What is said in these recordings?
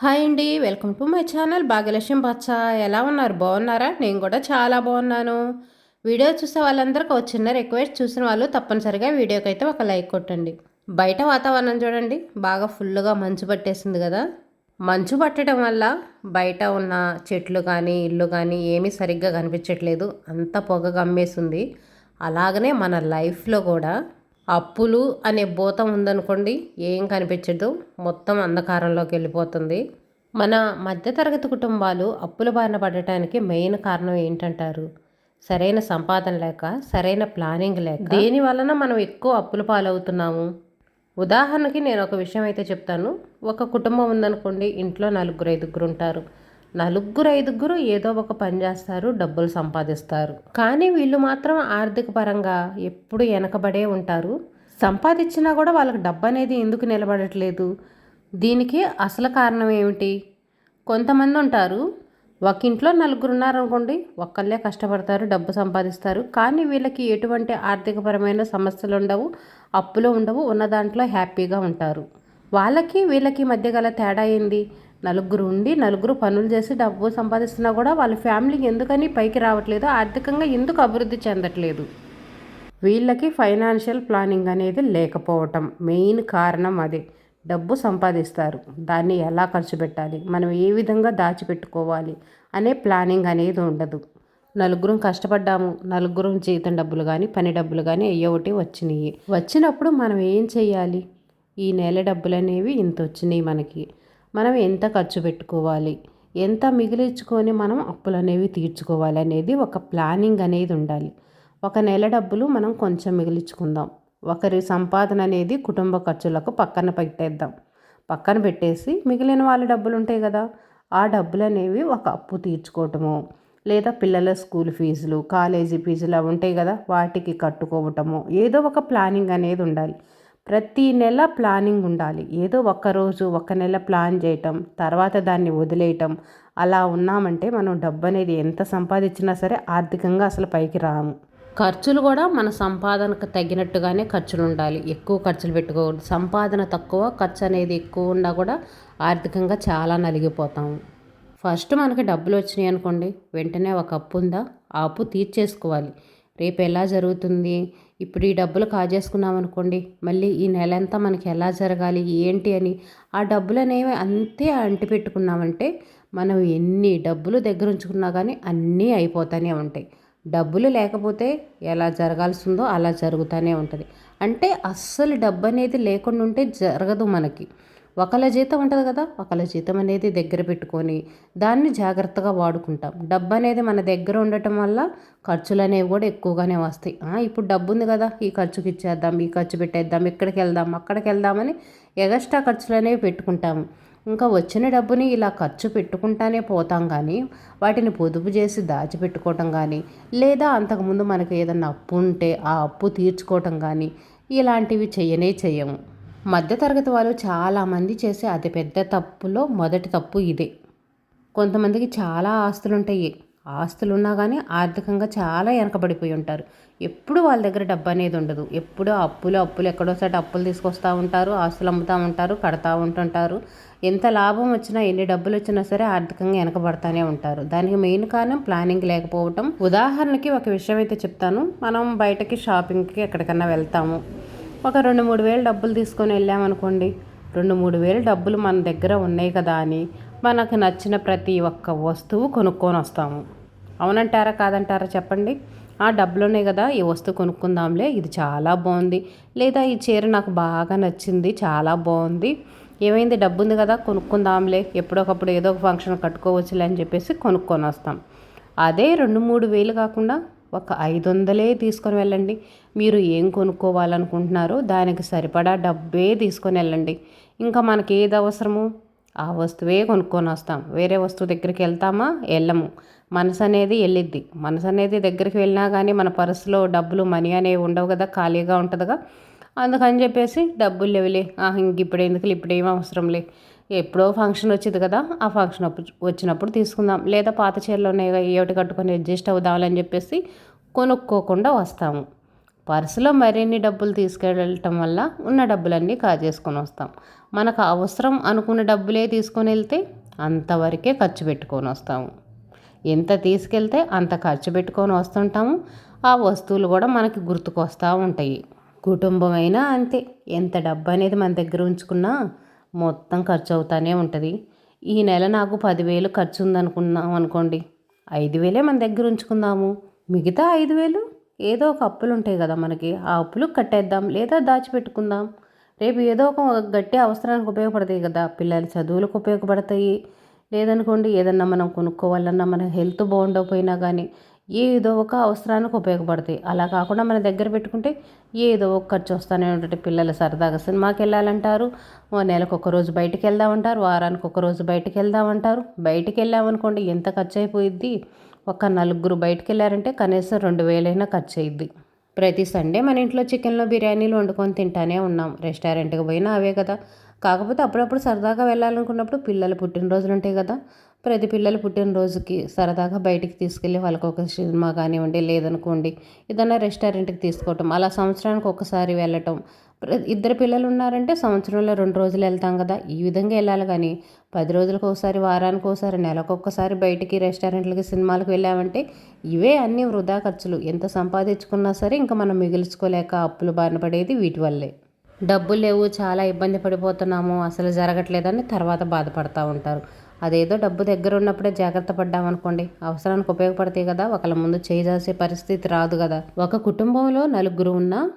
Hi అండి welcome to my channel Bhagyalakshmi బచ్చ. ఎలా ఉన్నారు? బాగున్నారా? నేను కూడా చాలా బాగున్నాను. వీడియో చూసే వాళ్ళందరికీ ఒక చిన్న రిక్వెస్ట్. చూసిన వాళ్ళు తప్పనిసరిగా వీడియోకి అయితే ఒక లైక్ కొట్టండి. బయట వాతావరణం చూడండి బాగా ఫుల్గా మంచు పట్టేసింది కదా. మంచు పట్టడం వల్ల బయట ఉన్న చెట్లు కానీ ఇల్లు కానీ ఏమీ సరిగ్గా కనిపించట్లేదు. అంత పొగ గమ్మేసింది. అలాగనే మన లైఫ్లో కూడా అప్పులు అనే భూతం ఉందనుకోండి ఏం కనిపించదు. మొత్తం అంధకారంలోకి వెళ్ళిపోతుంది. మన మధ్యతరగతి కుటుంబాలు అప్పుల బారిన పడటానికి మెయిన్ కారణం ఏంటంటారు? సరైన సంపాదన లేక సరైన ప్లానింగ్ లేక. దేని వలన మనం ఎక్కువ అప్పుల పాలవుతున్నాము? ఉదాహరణకి నేను ఒక విషయం అయితే చెప్తాను. ఒక కుటుంబం ఉందనుకోండి ఇంట్లో నలుగురు ఐదుగురు ఉంటారు. నలుగురు ఐదుగురు ఏదో ఒక పని చేస్తారు డబ్బులు సంపాదిస్తారు. కానీ వీళ్ళు మాత్రం ఆర్థిక పరంగా ఎప్పుడు వెనకబడే ఉంటారు. సంపాదించినా కూడా వాళ్ళకి డబ్బు అనేది ఎందుకు నిలబడట్లేదు? దీనికి అసలు కారణం ఏమిటి? కొంతమంది ఉంటారు ఒక ఇంట్లో నలుగురు ఉన్నారనుకోండి ఒక్కళ్ళే కష్టపడతారు డబ్బు సంపాదిస్తారు. కానీ వీళ్ళకి ఎటువంటి ఆర్థికపరమైన సమస్యలు ఉండవు అప్పులు ఉండవు ఉన్న దాంట్లో హ్యాపీగా ఉంటారు. వాళ్ళకి వీళ్ళకి మధ్య గల తేడా ఏంది? నలుగురు ఉండి నలుగురు పనులు చేసి డబ్బు సంపాదిస్తున్నా కూడా వాళ్ళ ఫ్యామిలీ ఎందుకని పైకి రావట్లేదు ఆర్థికంగా ఎందుకు అభివృద్ధి చెందట్లేదు? వీళ్ళకి ఫైనాన్షియల్ ప్లానింగ్ అనేది లేకపోవటం మెయిన్ కారణం అదే. డబ్బు సంపాదిస్తారు దాన్ని ఎలా ఖర్చు పెట్టాలి మనం ఏ విధంగా దాచిపెట్టుకోవాలి అనే ప్లానింగ్ అనేది ఉండదు. నలుగురం కష్టపడ్డాము నలుగురం జీతం డబ్బులు కానీ పని డబ్బులు కానీ అయ్యో ఒకటి వచ్చినాయి. వచ్చినప్పుడు మనం ఏం చేయాలి ఈ నెల డబ్బులు అనేవి ఇంత వచ్చినాయి మనకి. మనం ఎంత ఖర్చు పెట్టుకోవాలి? ఎంత మిగిలించుకొని మనం అప్పులు అనేవి తీర్చుకోవాలి అనేది ఒక ప్లానింగ్ అనేది ఉండాలి. ఒక నెల డబ్బులు మనం కొంచెం మిగిలించుకుందాం. ఒకరి సంపాదన అనేది కుటుంబ ఖర్చులకు పక్కన పెట్టేద్దాం. పక్కన పెట్టేసి మిగిలిన వాళ్ళ డబ్బులు ఉంటాయి కదా ఆ డబ్బులు అనేవి ఒక అప్పు తీర్చుకోవటము లేదా పిల్లల స్కూల్ ఫీజులు కాలేజీ ఫీజులు అవి ఉంటాయి కదా వాటికి కట్టుకోవటము ఏదో ఒక ప్లానింగ్ అనేది ఉండాలి. ప్రతి నెల ప్లానింగ్ ఉండాలి. ఏదో ఒక్కరోజు ఒక నెల ప్లాన్ చేయటం తర్వాత దాన్ని వదిలేయటం అలా ఉన్నామంటే మనం డబ్బు అనేది ఎంత సంపాదించినా సరే ఆర్థికంగా అసలు పైకి రాము. ఖర్చులు కూడా మన సంపాదనకు తగినట్టుగానే ఖర్చులు ఉండాలి. ఎక్కువ ఖర్చులు పెట్టుకోకూడదు. సంపాదన తక్కువ ఖర్చు అనేది ఎక్కువ ఉన్నా కూడా ఆర్థికంగా చాలా నలిగిపోతాము ఫస్ట్ మనకి డబ్బులు వచ్చినాయి అనుకోండి. వెంటనే ఒక అప్పు ఉందా? ఆ అప్పు తీర్చేసుకోవాలి. రేపు ఎలా జరుగుతుంది? ఇప్పుడు ఈ డబ్బులు కాజేసుకున్నాం అనుకోండి మళ్ళీ ఈ నెల అంతా మనకి ఎలా జరగాలి ఏంటి అని ఆ డబ్బులు అనేవి అంతే అంటి పెట్టుకున్నామంటే మనం ఎన్ని డబ్బులు దగ్గర ఉంచుకున్నా కానీ అన్నీ అయిపోతూనే ఉంటాయి. డబ్బులు లేకపోతే ఎలా జరగాల్సిందో అలా జరుగుతూనే ఉంటుంది. అంటే అస్సలు డబ్బు అనేది లేకుండా ఉంటే జరగదు మనకి. ఒకళ్ళ జీతం ఉంటుంది కదా ఒకళ్ళ జీతం అనేది దగ్గర పెట్టుకొని దాన్ని జాగ్రత్తగా వాడుకుంటాం. డబ్బు అనేది మన దగ్గర ఉండటం వల్ల ఖర్చులు అనేవి కూడా ఎక్కువగానే వస్తాయి. ఇప్పుడు డబ్బు ఉంది కదా ఈ ఖర్చుకి ఇచ్చేద్దాం ఈ ఖర్చు పెట్టేద్దాం ఇక్కడికి వెళ్దాం అక్కడికి వెళ్దామని ఎగస్ట్రా ఖర్చులు అనేవి పెట్టుకుంటాము. ఇంకా వచ్చిన డబ్బుని ఇలా ఖర్చు పెట్టుకుంటానే పోతాం కానీ వాటిని పొదుపు చేసి దాచిపెట్టుకోవటం కానీ లేదా అంతకుముందు మనకు ఏదన్నా అప్పు ఉంటే ఆ అప్పు తీర్చుకోవటం కానీ ఇలాంటివి చేయనే చేయము. మధ్యతరగతి వాళ్ళు చాలామంది చేసే అతిపెద్ద తప్పులో మొదటి తప్పు ఇదే. కొంతమందికి చాలా ఆస్తులు ఉంటాయి ఆస్తులు ఉన్నా కానీ ఆర్థికంగా చాలా వెనకబడిపోయి ఉంటారు. ఎప్పుడు వాళ్ళ దగ్గర డబ్బు అనేది ఉండదు. ఎప్పుడు అప్పులు అప్పులు ఎక్కడోసారి అప్పులు తీసుకొస్తూ ఉంటారు ఆస్తులు అమ్ముతూ ఉంటారు కడతా ఉంటుంటారు. ఎంత లాభం వచ్చినా ఎన్ని డబ్బులు వచ్చినా సరే ఆర్థికంగా వెనకబడతానే ఉంటారు. దానికి మెయిన్ కారణం ప్లానింగ్ లేకపోవటం. ఉదాహరణకి ఒక విషయం అయితే చెప్తాను. మనం బయటకి షాపింగ్కి ఎక్కడికన్నా వెళ్తాము. ఒక రెండు మూడు వేలు డబ్బులు తీసుకొని వెళ్ళామనుకోండి రెండు మూడు వేలు డబ్బులు మన దగ్గర ఉన్నాయి కదా అని మనకు నచ్చిన ప్రతి ఒక్క వస్తువు కొనుక్కొని వస్తాము. అవునంటారా కాదంటారా చెప్పండి? ఆ డబ్బులు ఉన్నాయి కదా ఈ వస్తువు కొనుక్కుందాంలే ఇది చాలా బాగుంది. లేదా ఈ చీర నాకు బాగా నచ్చింది చాలా బాగుంది. ఏమైంది? డబ్బు ఉంది కదా కొనుక్కుందాంలే. ఎప్పుడొకప్పుడు ఏదో ఒక ఫంక్షన్ కట్టుకోవచ్చులే అని చెప్పేసి కొనుక్కొని వస్తాం. అదే రెండు మూడు వేలు కాకుండా ఒక ఐదు వందలే తీసుకొని వెళ్ళండి. మీరు ఏం కొనుక్కోవాలనుకుంటున్నారో దానికి సరిపడా డబ్బే తీసుకొని వెళ్ళండి. ఇంకా మనకి ఏది అవసరము? ఆ వస్తువే కొనుక్కొని వస్తాం. వేరే వస్తువు దగ్గరికి వెళ్తామా? వెళ్ళము. మనసు అనేది వెళ్ళిద్ది. మనసు అనేది దగ్గరికి వెళ్ళినా కానీ మన పర్సులో డబ్బులు మనీ అనేవి ఉండవు కదా ఖాళీగా ఉంటుందిగా. అందుకని చెప్పేసి డబ్బులు లేవులే. ఇంక ఇప్పుడు ఎందుకు ఇప్పుడు ఏం అవసరం లే ఎప్పుడో ఫంక్షన్ వచ్చింది కదా ఆ ఫంక్షన్ వచ్చినప్పుడు తీసుకుందాం. లేదా పాత చీరలు ఉన్నాయి ఏమిటి కట్టుకొని అడ్జస్ట్ అవుదామని చెప్పేసి కొనుక్కోకుండా వస్తాము. పర్సులో మరిన్ని డబ్బులు తీసుకెళ్ళటం వల్ల ఉన్న డబ్బులన్నీ కాజేసుకొని వస్తాం. మనకు అవసరం అనుకున్న డబ్బులే తీసుకొని వెళ్తే అంతవరకే ఖర్చు పెట్టుకొని వస్తాము. ఎంత తీసుకెళ్తే అంత ఖర్చు పెట్టుకొని వస్తుంటాము. ఆ వస్తువులు కూడా మనకి గుర్తుకొస్తూ ఉంటాయి. కుటుంబం అయినా అంతే. ఎంత డబ్బు అనేది మన దగ్గర ఉంచుకున్నా మొత్తం ఖర్చు అవుతానే ఉంటుంది. ఈ నెల నాకు పదివేలు ఖర్చు ఉందనుకున్నాం అనుకోండి ఐదు వేలే మన దగ్గర ఉంచుకుందాము. మిగతా ఐదు వేలు ఏదో ఒక అప్పులు ఉంటాయి కదా మనకి ఆ అప్పులు కట్టేద్దాం లేదా దాచిపెట్టుకుందాం. రేపు ఏదో ఒక గట్టి అవసరానికి ఉపయోగపడతాయి కదా పిల్లల చదువులకు ఉపయోగపడతాయి. లేదనుకోండి ఏదన్నా మనం కొనుక్కోవాలన్నా మన హెల్త్ బాగుండకపోయినా కానీ ఏదో ఒక అవసరానికి ఉపయోగపడతాయి. అలా కాకుండా మన దగ్గర పెట్టుకుంటే ఏదో ఒక ఖర్చు వస్తూనే ఉంటుంది. పిల్లలు సరదాగా సినిమాకి వెళ్ళాలంటారు నెలకు ఒక రోజు బయటికి వెళ్దామంటారు వారానికి ఒక రోజు బయటికి వెళ్దామంటారు. బయటికి వెళ్ళామనుకోండి ఎంత ఖర్చు అయిపోయిద్ది? ఒక నలుగురు బయటికి వెళ్ళారంటే కనీసం రెండు వేలైనా ఖర్చు అయ్యిద్ది ప్రతి సండే మన ఇంట్లో చికెన్లో బిర్యానీలు వండుకొని తింటానే ఉన్నాం. రెస్టారెంట్కి పోయినా అవే కదా. కాకపోతే అప్పుడప్పుడు సరదాగా వెళ్ళాలనుకున్నప్పుడు పిల్లలు పుట్టినరోజులు ఉంటాయి కదా. ప్రతి పిల్లలు పుట్టినరోజుకి సరదాగా బయటికి తీసుకెళ్ళి వాళ్ళకి ఒక సినిమా కానివ్వండి లేదనుకోండి ఏదైనా రెస్టారెంట్కి తీసుకోవటం అలా సంవత్సరానికి ఒకసారి వెళ్ళటం. ఇద్దరు పిల్లలు ఉన్నారంటే సంవత్సరంలో రెండు రోజులు వెళ్తాం కదా ఈ విధంగా వెళ్ళాలి కానీ పది రోజులకు ఒకసారి వారానికి ఒకసారి నెలకు ఒక్కసారి బయటికి రెస్టారెంట్లకి సినిమాలకు వెళ్ళామంటే ఇవే అన్ని వృధా ఖర్చులు. ఎంత సంపాదించుకున్నా సరే ఇంకా మనం మిగిల్చుకోలేక అప్పులు బారిన పడేది వీటి వల్లే. డబ్బులు లేవు చాలా ఇబ్బంది పడిపోతున్నాము అసలు జరగట్లేదని తర్వాత బాధపడతా ఉంటారు. అదేదో డబ్బు దగ్గర ఉన్నప్పుడే జాగ్రత్త పడ్డామనుకోండి అవసరానికి ఉపయోగపడతాయి కదా ఒకళ్ళ ముందు చేయాల్సే పరిస్థితి రాదు కదా. ఒక కుటుంబంలో నలుగురు ఉన్న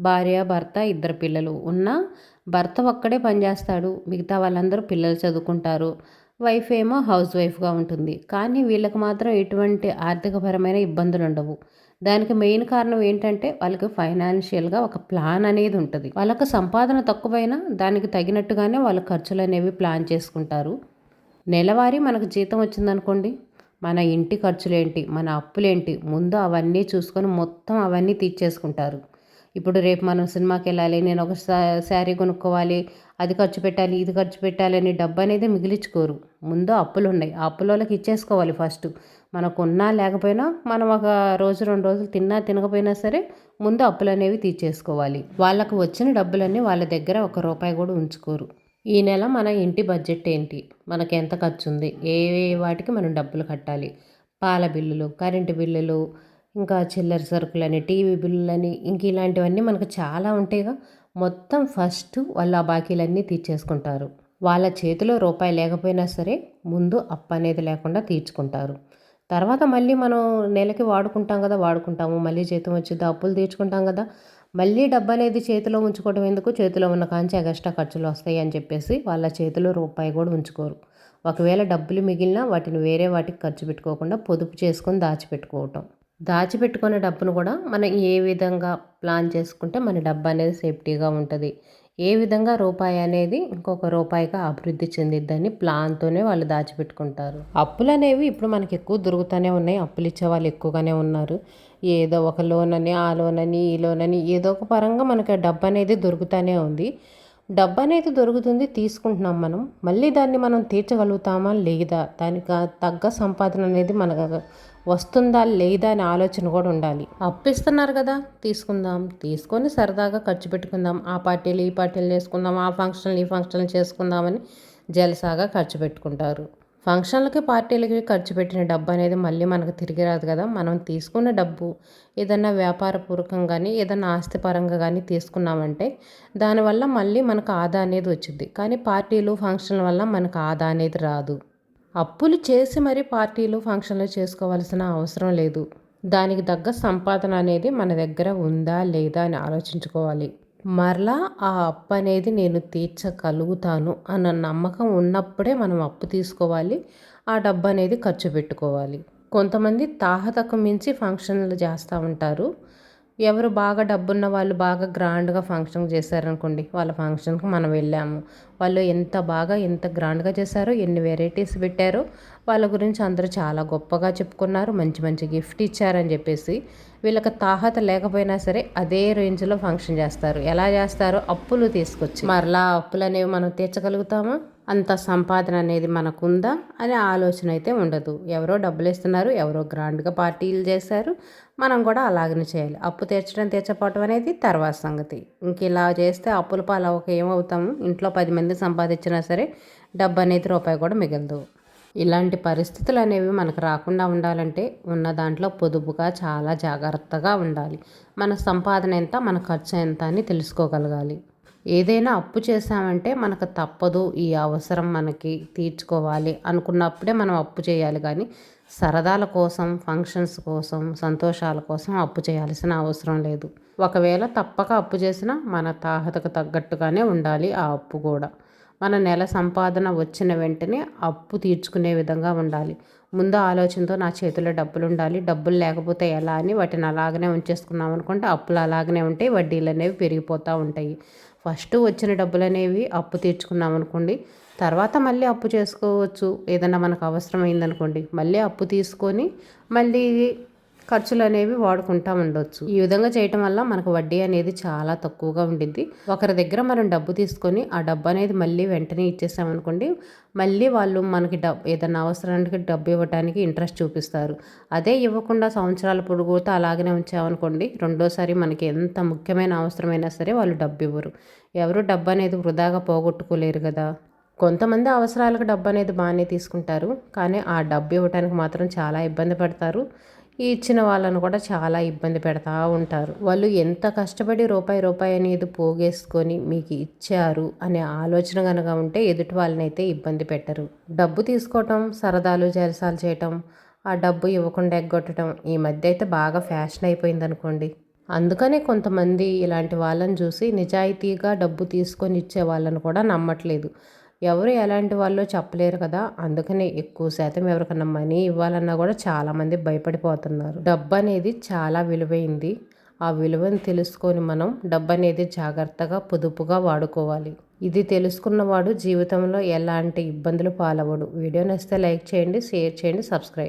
భార్య భర్త ఇద్దరు పిల్లలు ఉన్న భర్త ఒక్కడే పనిచేస్తాడు మిగతా వాళ్ళందరూ పిల్లలు చదువుకుంటారు వైఫ్ ఏమో హౌస్ వైఫ్గా ఉంటుంది. కానీ వీళ్ళకి మాత్రం ఎటువంటి ఆర్థికపరమైన ఇబ్బందులు ఉండవు. దానికి మెయిన్ కారణం ఏంటంటే వాళ్ళకి ఫైనాన్షియల్గా ఒక ప్లాన్ అనేది ఉంటుంది. వాళ్ళకి సంపాదన తక్కువైనా దానికి తగినట్టుగానే వాళ్ళ ఖర్చులు అనేవి ప్లాన్ చేసుకుంటారు. నెలవారీ మనకు జీతం వచ్చిందనుకోండి మన ఇంటి ఖర్చులేంటి మన అప్పులేంటి ముందు అవన్నీ చూసుకొని మొత్తం అవన్నీ తీర్చేసుకుంటారు. ఇప్పుడు రేపు మనం సినిమాకి వెళ్ళాలి నేను ఒక శారీ కొనుక్కోవాలి అది ఖర్చు పెట్టాలి ఇది ఖర్చు పెట్టాలి అని డబ్బు అనేది మిగిలించుకోరు. ముందు అప్పులు ఉన్నాయి ఆ అప్పుల ఇచ్చేసుకోవాలి ఫస్ట్. మనకు ఉన్నా లేకపోయినా మనం ఒక రోజు రెండు రోజులు తిన్నా తినకపోయినా సరే ముందు అప్పులు అనేవి తీర్చేసుకోవాలి. వాళ్ళకు వచ్చిన డబ్బులన్నీ వాళ్ళ దగ్గర ఒక రూపాయి కూడా ఉంచుకోరు. ఈ నెల మన ఇంటి బడ్జెట్ ఏంటి? మనకి ఎంత ఖర్చు ఉంది ఏ వాటికి మనం డబ్బులు కట్టాలి? పాల బిల్లులు కరెంటు బిల్లులు ఇంకా చిల్లర సరుకులని టీవీ బిల్లులని ఇంక ఇలాంటివన్నీ మనకు చాలా ఉంటాయిగా. మొత్తం ఫస్ట్ వాళ్ళు ఆ బాకీలన్నీ తీర్చేసుకుంటారు. వాళ్ళ చేతిలో రూపాయి లేకపోయినా సరే ముందు అప్పు అనేది లేకుండా తీర్చుకుంటారు. తర్వాత మళ్ళీ మనం నెలకి వాడుకుంటాం కదా వాడుకుంటాము. మళ్ళీ జీతం వచ్చింది అప్పులు తీర్చుకుంటాం కదా. మళ్ళీ డబ్బు అనేది చేతిలో ఉంచుకోవడం ఎందుకు? చేతిలో ఉన్న కాంచి ఎగస్ట్రా ఖర్చులు వస్తాయి అని చెప్పేసి వాళ్ళ చేతిలో రూపాయి కూడా ఉంచుకోరు. ఒకవేళ డబ్బులు మిగిలినా వాటిని వేరే వాటికి ఖర్చు పెట్టుకోకుండా పొదుపు చేసుకొని దాచిపెట్టుకోవటం. దాచిపెట్టుకునే డబ్బును కూడా మనం ఏ విధంగా ప్లాన్ చేసుకుంటే మన డబ్బు అనేది సేఫ్టీగా ఉంటుంది. ఏ విధంగా రూపాయి అనేది ఇంకొక రూపాయిగా అభివృద్ధి చెందిద్దని ప్లాన్తోనే వాళ్ళు దాచిపెట్టుకుంటారు. అప్పులు అనేవి ఇప్పుడు మనకి ఎక్కువ దొరుకుతూనే ఉన్నాయి. అప్పులు ఇచ్చే వాళ్ళు ఎక్కువగానే ఉన్నారు. ఏదో ఒక లోన్ అని ఆ లోన్ అని ఈ లోన్ అని ఏదో ఒక పరంగా మనకి డబ్బు అనేది దొరుకుతూనే ఉంది. డబ్బు అనేది దొరుకుతుంది తీసుకుంటున్నాం మనం. మళ్ళీ దాన్ని మనం తీర్చగలుగుతామా లేదా? దానికి తగ్గ సంపాదన అనేది మన వస్తుందా లేదా అనే ఆలోచన కూడా ఉండాలి. అప్పిస్తున్నారు కదా తీసుకుందాం. తీసుకొని సరదాగా ఖర్చు పెట్టుకుందాం. ఆ పార్టీలు ఈ పార్టీలు చేసుకుందాం. ఆ ఫంక్షన్లు ఈ ఫంక్షన్లు చేసుకుందామని జలసాగా ఖర్చు పెట్టుకుంటారు. ఫంక్షన్లకి పార్టీలకి ఖర్చు పెట్టిన డబ్బు అనేది మళ్ళీ మనకు తిరిగి రాదు కదా. మనం తీసుకున్న డబ్బు ఏదన్నా వ్యాపారపూర్వకంగా కానీ ఏదన్నా ఆస్తిపరంగా కానీ తీసుకున్నామంటే దానివల్ల మళ్ళీ మనకు ఆదా అనేది వచ్చింది కానీ పార్టీలు ఫంక్షన్ల వల్ల మనకు ఆదా అనేది రాదు. అప్పులు చేసి మరీ పార్టీలు ఫంక్షన్లు చేసుకోవాల్సిన అవసరం లేదు. దానికి తగ్గ సంపాదన అనేది మన దగ్గర ఉందా లేదా అని ఆలోచించుకోవాలి. మరలా ఆ అప్పు అనేది నేను తీర్చగలుగుతాను అన్న నమ్మకం ఉన్నప్పుడే మనం అప్పు తీసుకోవాలి. ఆ డబ్బు అనేది ఖర్చు పెట్టుకోవాలి. కొంతమంది తాహతకు మించి ఫంక్షన్లు చేస్తూ ఉంటారు. ఎవరు బాగా డబ్బున్న వాళ్ళు బాగా గ్రాండ్గా ఫంక్షన్ చేశారనుకోండి వాళ్ళ ఫంక్షన్కి మనం వెళ్ళాము. వాళ్ళు ఎంత బాగా ఎంత గ్రాండ్గా చేశారో ఎన్ని వెరైటీస్ పెట్టారో వాళ్ళ గురించి అందరూ చాలా గొప్పగా చెప్పుకున్నారు మంచి మంచి గిఫ్ట్ ఇచ్చారని చెప్పేసి వీళ్ళకి తాహత లేకపోయినా సరే అదే రేంజ్లో ఫంక్షన్ చేస్తారు. ఎలా చేస్తారో అప్పులు తీసుకొచ్చి. మరలా అప్పులు అనేవి మనం తీర్చగలుగుతామా? అంత సంపాదన అనేది మనకుందా అనే ఆలోచన అయితే ఉండదు. ఎవరో డబ్బులు ఇస్తున్నారు ఎవరో గ్రాండ్గా పార్టీలు చేశారు మనం కూడా అలాగనే చేయాలి. అప్పు తీర్చడం తీర్చపోవటం అనేది తర్వాత సంగతి. ఇంక ఇలా చేస్తే అప్పుల పాలు ఒక ఏమవుతాము? ఇంట్లో పది మంది సంపాదించినా సరే డబ్బు అనేది రూపాయి కూడా మిగలదు. ఇలాంటి పరిస్థితులు అనేవి మనకు రాకుండా ఉండాలంటే ఉన్న దాంట్లో పొదుపుగా చాలా జాగ్రత్తగా ఉండాలి. మన సంపాదన ఎంత మన ఖర్చు ఎంత అని తెలుసుకోగలగాలి. ఏదైనా అప్పు చేసామంటే మనకు తప్పదు ఈ అవసరం మనకి తీర్చుకోవాలి అనుకున్నప్పుడే మనం అప్పు చేయాలి. కానీ సరదాల కోసం ఫంక్షన్స్ కోసం సంతోషాల కోసం అప్పు చేయాల్సిన అవసరం లేదు. ఒకవేళ తప్పక అప్పు చేసినా మన తాహతకు తగ్గట్టుగానే ఉండాలి ఆ అప్పు కూడా. మన నెల సంపాదన వచ్చిన వెంటనే అప్పు తీర్చుకునే విధంగా ఉండాలి. ముందు ఆలోచనతో నా చేతిలో డబ్బులు ఉండాలి. డబ్బులు లేకపోతే ఎలా అని వాటిని అలాగనే ఉంచేసుకున్నాం అనుకుంటే అప్పులు అలాగనే ఉంటాయి. వడ్డీలు అనేవి పెరిగిపోతూ ఉంటాయి. ఫస్ట్ వచ్చిన డబ్బులు అనేవి అప్పు తీర్చుకున్నాం అనుకోండి తర్వాత మళ్ళీ అప్పు చేసుకోవచ్చు. ఏదన్నా మనకు అవసరమైందనుకోండి మళ్ళీ అప్పు తీసుకొని మళ్ళీ ఖర్చులు అనేవి వాడుకుంటా ఉండొచ్చు. ఈ విధంగా చేయటం వల్ల మనకు వడ్డీ అనేది చాలా తక్కువగా ఉండిద్ది. ఒకరి దగ్గర మనం డబ్బు తీసుకొని ఆ డబ్బు అనేది మళ్ళీ వెంటనే ఇచ్చేసామనుకోండి మళ్ళీ వాళ్ళు మనకి డబ్బు ఏదైనా అవసరానికి డబ్బు ఇవ్వడానికి ఇంట్రెస్ట్ చూపిస్తారు. అదే ఇవ్వకుండా సంవత్సరాల పొడుగుతో అలాగనే ఉంచామనుకోండి రెండోసారి మనకి ఎంత ముఖ్యమైన అవసరమైనా సరే వాళ్ళు డబ్బు ఇవ్వరు. ఎవరు డబ్బు అనేది వృధాగా పోగొట్టుకోలేరు కదా. కొంతమంది అవసరాలకు డబ్బు అనేది బాగానే తీసుకుంటారు కానీ ఆ డబ్బు ఇవ్వడానికి మాత్రం చాలా ఇబ్బంది పడతారు. ఇచ్చిన వాళ్ళను కూడా చాలా ఇబ్బంది పెడతా ఉంటారు. వాళ్ళు ఎంత కష్టపడి రూపాయి రూపాయి అనేది పోగేసుకొని మీకు ఇచ్చారు అనే ఆలోచన కనుక ఉంటే ఎదుటి వాళ్ళని అయితే ఇబ్బంది పెట్టరు. డబ్బు తీసుకోవటం సరదాలు జలసాలు చేయటం ఆ డబ్బు ఇవ్వకుండా ఎగ్గొట్టడం ఈ మధ్య అయితే బాగా ఫ్యాషన్ అయిపోయింది అనుకోండి. అందుకనే కొంతమంది ఇలాంటి వాళ్ళని చూసి నిజాయితీగా డబ్బు తీసుకొని ఇచ్చే వాళ్ళని కూడా నమ్మట్లేదు. ఎవరు ఎలాంటి వాళ్ళో చెప్పలేరు కదా. అందుకనే ఎక్కువ శాతం ఎవరికన్నా మనీ ఇవ్వాలన్నా కూడా చాలామంది భయపడిపోతున్నారు. డబ్బు అనేది చాలా విలువైంది. ఆ విలువను తెలుసుకొని మనం డబ్బు అనేది జాగ్రత్తగా పొదుపుగా వాడుకోవాలి. ఇది తెలుసుకున్నవాడు జీవితంలో ఎలాంటి ఇబ్బందులు పాలవడు వీడియో నచ్చితే లైక్ చేయండి షేర్ చేయండి సబ్స్క్రైబ్